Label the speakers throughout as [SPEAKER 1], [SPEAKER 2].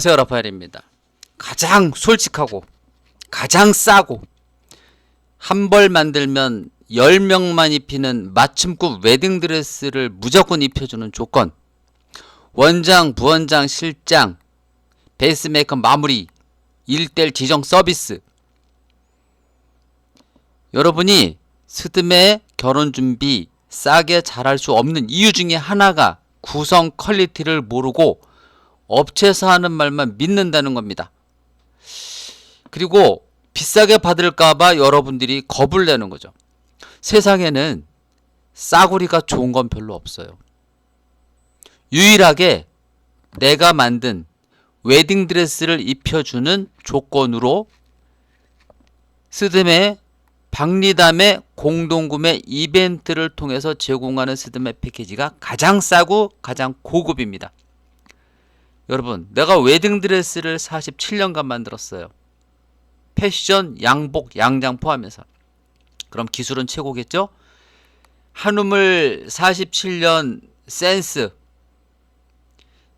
[SPEAKER 1] 안녕하세요 라파엘입니다. 가장 솔직하고 가장 싸고 한 벌 만들면 10명만 입히는 맞춤급 웨딩드레스를 무조건 입혀주는 조건 원장, 부원장, 실장, 베이스메이커 마무리, 일대일 지정 서비스 여러분이 스드메 결혼 준비 싸게 잘할 수 없는 이유 중에 하나가 구성 퀄리티를 모르고 업체에서 하는 말만 믿는다는 겁니다. 그리고 비싸게 받을까봐 여러분들이 겁을 내는 거죠. 세상에는 싸구리가 좋은 건 별로 없어요. 유일하게 내가 만든 웨딩드레스를 입혀주는 조건으로 스드메 박리담의 공동구매 이벤트를 통해서 제공하는 스드메 패키지가 가장 싸고 가장 고급입니다. 여러분, 내가 웨딩드레스를 47년간 만들었어요. 패션, 양복, 양장 포함해서. 그럼 기술은 최고겠죠? 한우물 47년 센스.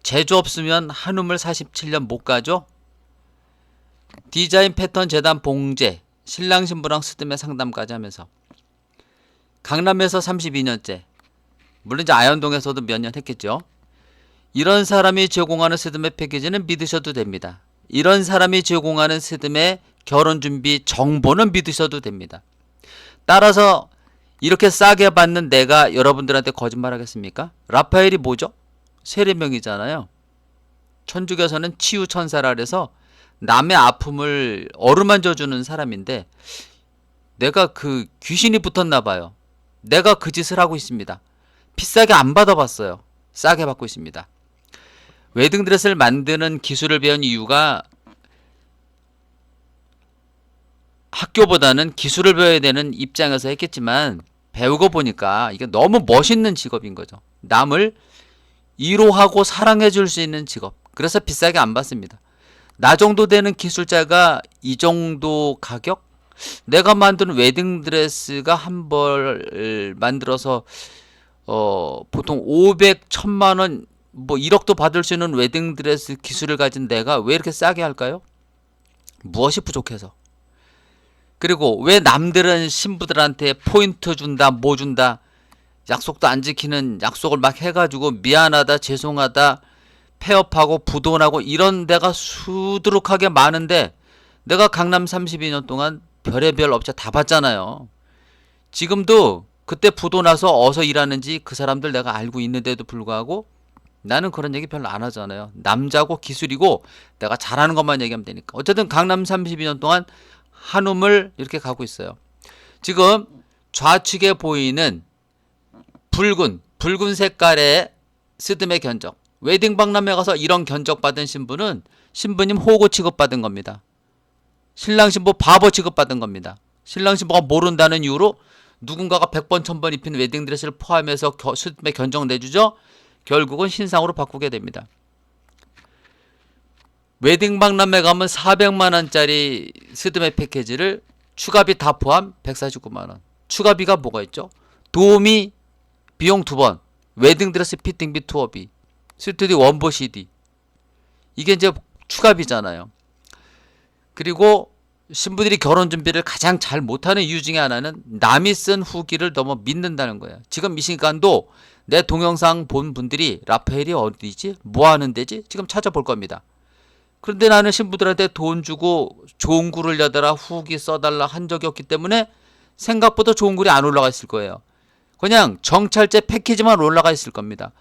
[SPEAKER 1] 제조 없으면 한우물 47년 못 가죠? 디자인 패턴 재단 봉제, 신랑 신부랑 스드메 상담까지 하면서. 강남에서 32년째. 물론 이제 아현동에서도 몇 년 했겠죠? 이런 사람이 제공하는 스드메 패키지는 믿으셔도 됩니다. 이런 사람이 제공하는 스드메 결혼 준비 정보는 믿으셔도 됩니다. 따라서 이렇게 싸게 받는 내가 여러분들한테 거짓말 하겠습니까? 라파엘이 뭐죠? 세례명이잖아요. 천주교에서는 치유 천사라 그래서 남의 아픔을 어루만져 주는 사람인데 내가 그 귀신이 붙었나 봐요. 내가 그 짓을 하고 있습니다. 비싸게 안 받아봤어요. 싸게 받고 있습니다. 웨딩 드레스를 만드는 기술을 배운 이유가 학교보다는 기술을 배워야 되는 입장에서 했겠지만 배우고 보니까 이게 너무 멋있는 직업인 거죠. 남을 이로하고 사랑해 줄 수 있는 직업. 그래서 비싸게 안 받습니다. 나 정도 되는 기술자가 이 정도 가격? 내가 만든 웨딩 드레스가 한 벌 만들어서 어 보통 500, 1000만 원, 뭐 1억도 받을 수 있는 웨딩드레스 기술을 가진 내가 왜 이렇게 싸게 할까요? 무엇이 부족해서? 그리고 왜 남들은 신부들한테 포인트 준다, 뭐 준다, 약속도 안 지키는 약속을 막 해가지고 미안하다, 죄송하다, 폐업하고 부도나고 이런 데가 수두룩하게 많은데 내가 강남 32년 동안 별의별 업체 다 봤잖아요. 지금도 그때 부도 나서 어서 일하는지 그 사람들 내가 알고 있는데도 불구하고 나는 그런 얘기 별로 안 하잖아요. 남자고 기술이고 내가 잘하는 것만 얘기하면 되니까. 어쨌든 강남 32년 동안 한움을 이렇게 가고 있어요. 지금 좌측에 보이는 붉은 붉은 색깔의 스드메 견적. 웨딩 박람회 가서 이런 견적 받은 신부는 신부님 호구 취급받은 겁니다. 신랑 신부 바보 취급받은 겁니다. 신랑 신부가 모른다는 이유로 누군가가 100번 1000번 입힌 웨딩 드레스를 포함해서 겨, 스드메 견적 내주죠. 결국은 신상으로 바꾸게 됩니다. 웨딩 박람회 가면 400만 원짜리 스드메 패키지를 추가비 다 포함 149만 원. 추가비가 뭐가 있죠? 도우미 비용 두 번, 웨딩 드레스 피팅비 투어비, 스튜디오 원보 CD. 이게 이제 추가비잖아요. 그리고 신부들이 결혼 준비를 가장 잘 못하는 이유 중에 하나는 남이 쓴 후기를 너무 믿는다는 거예요. 지금 이 시간도 내 동영상 본 분들이 라파엘이 어디지? 뭐 하는 데지? 지금 찾아볼 겁니다. 그런데 나는 신부들한테 돈 주고 좋은 글을 여달라 후기 써달라 한 적이 없기 때문에 생각보다 좋은 글이 안 올라가 있을 거예요. 그냥 정찰제 패키지만 올라가 있을 겁니다.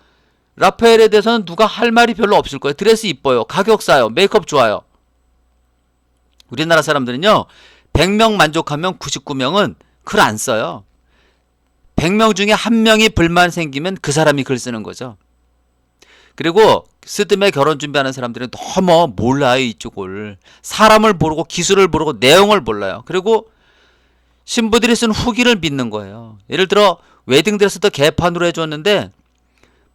[SPEAKER 1] 라파엘에 대해서는 누가 할 말이 별로 없을 거예요. 드레스 이뻐요. 가격 싸요. 메이크업 좋아요. 우리나라 사람들은요. 100명 만족하면 99명은 글 안 써요. 100명 중에 한 명이 불만 생기면 그 사람이 글 쓰는 거죠. 그리고 스드메 결혼 준비하는 사람들은 너무 몰라요 이쪽을 사람을 모르고 기술을 모르고 내용을 몰라요 그리고 신부들이 쓴 후기를 믿는 거예요 예를 들어 웨딩드레스도 개판으로 해줬는데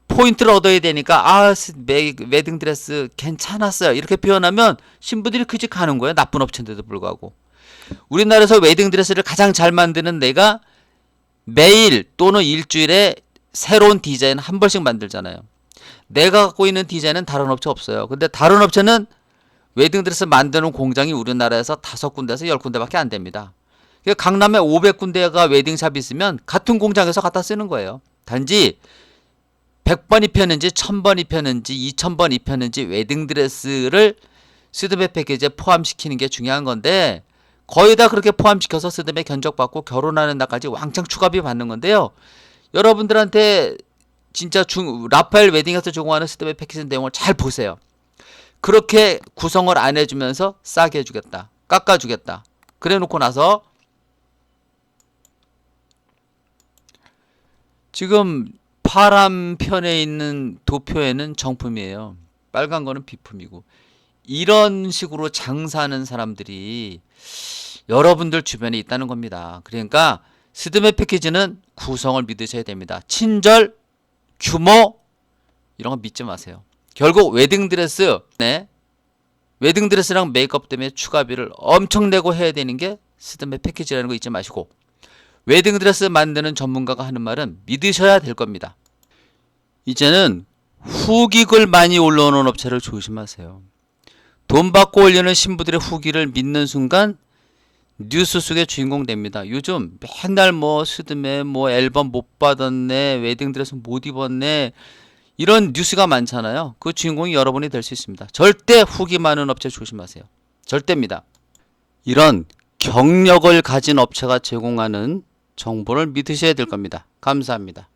[SPEAKER 1] 포인트를 얻어야 되니까 아 웨딩 드레스 괜찮았어요 이렇게 표현하면 신부들이 그집 가는 거예요 나쁜 업체인데도 불구하고 우리나라에서 웨딩 드레스를 가장 잘 만드는 내가 매일 또는 일주일에 새로운 디자인 한 벌씩 만들잖아요 내가 갖고 있는 디자인은 다른 업체 없어요. 근데 다른 업체는 웨딩 드레스 만드는 공장이 우리나라에서 다섯 군데에서 열 군데밖에 안 됩니다. 그러니까 강남에 500군데가 웨딩샵이 있으면 같은 공장에서 갖다 쓰는 거예요. 단지 100번 입혔는지 1000번 입혔는지 2000번 입혔는지 웨딩드레스를 스드메 패키지에 포함시키는 게 중요한 건데 거의 다 그렇게 포함시켜서 스드메 견적받고 결혼하는 날까지 왕창 추가비 받는 건데요. 여러분들한테 진짜 중 라파엘 웨딩에서 제공하는 스드메 패키지 내용을 잘 보세요. 그렇게 구성을 안 해주면서 싸게 해주겠다, 깎아주겠다. 그래 놓고 나서 지금 파란 편에 있는 도표에는 정품이에요. 빨간 거는 비품이고 이런 식으로 장사하는 사람들이 여러분들 주변에 있다는 겁니다. 그러니까 스드메 패키지는 구성을 믿으셔야 됩니다. 친절, 규모 이런 거 믿지 마세요. 결국 웨딩드레스 네 웨딩드레스랑 메이크업 때문에 추가비를 엄청 내고 해야 되는 게 스드메 패키지라는 거 잊지 마시고 웨딩드레스 만드는 전문가가 하는 말은 믿으셔야 될 겁니다. 이제는 후기글 많이 올라오는 업체를 조심하세요. 돈 받고 올리는 신부들의 후기를 믿는 순간 뉴스 속의 주인공 됩니다. 요즘 맨날 뭐 스드메 뭐 앨범 못 받았네, 웨딩드레스 못 입었네 이런 뉴스가 많잖아요. 그 주인공이 여러분이 될 수 있습니다. 절대 후기 많은 업체 조심하세요. 절대입니다. 이런 경력을 가진 업체가 제공하는 정보를 믿으셔야 될 겁니다. 감사합니다.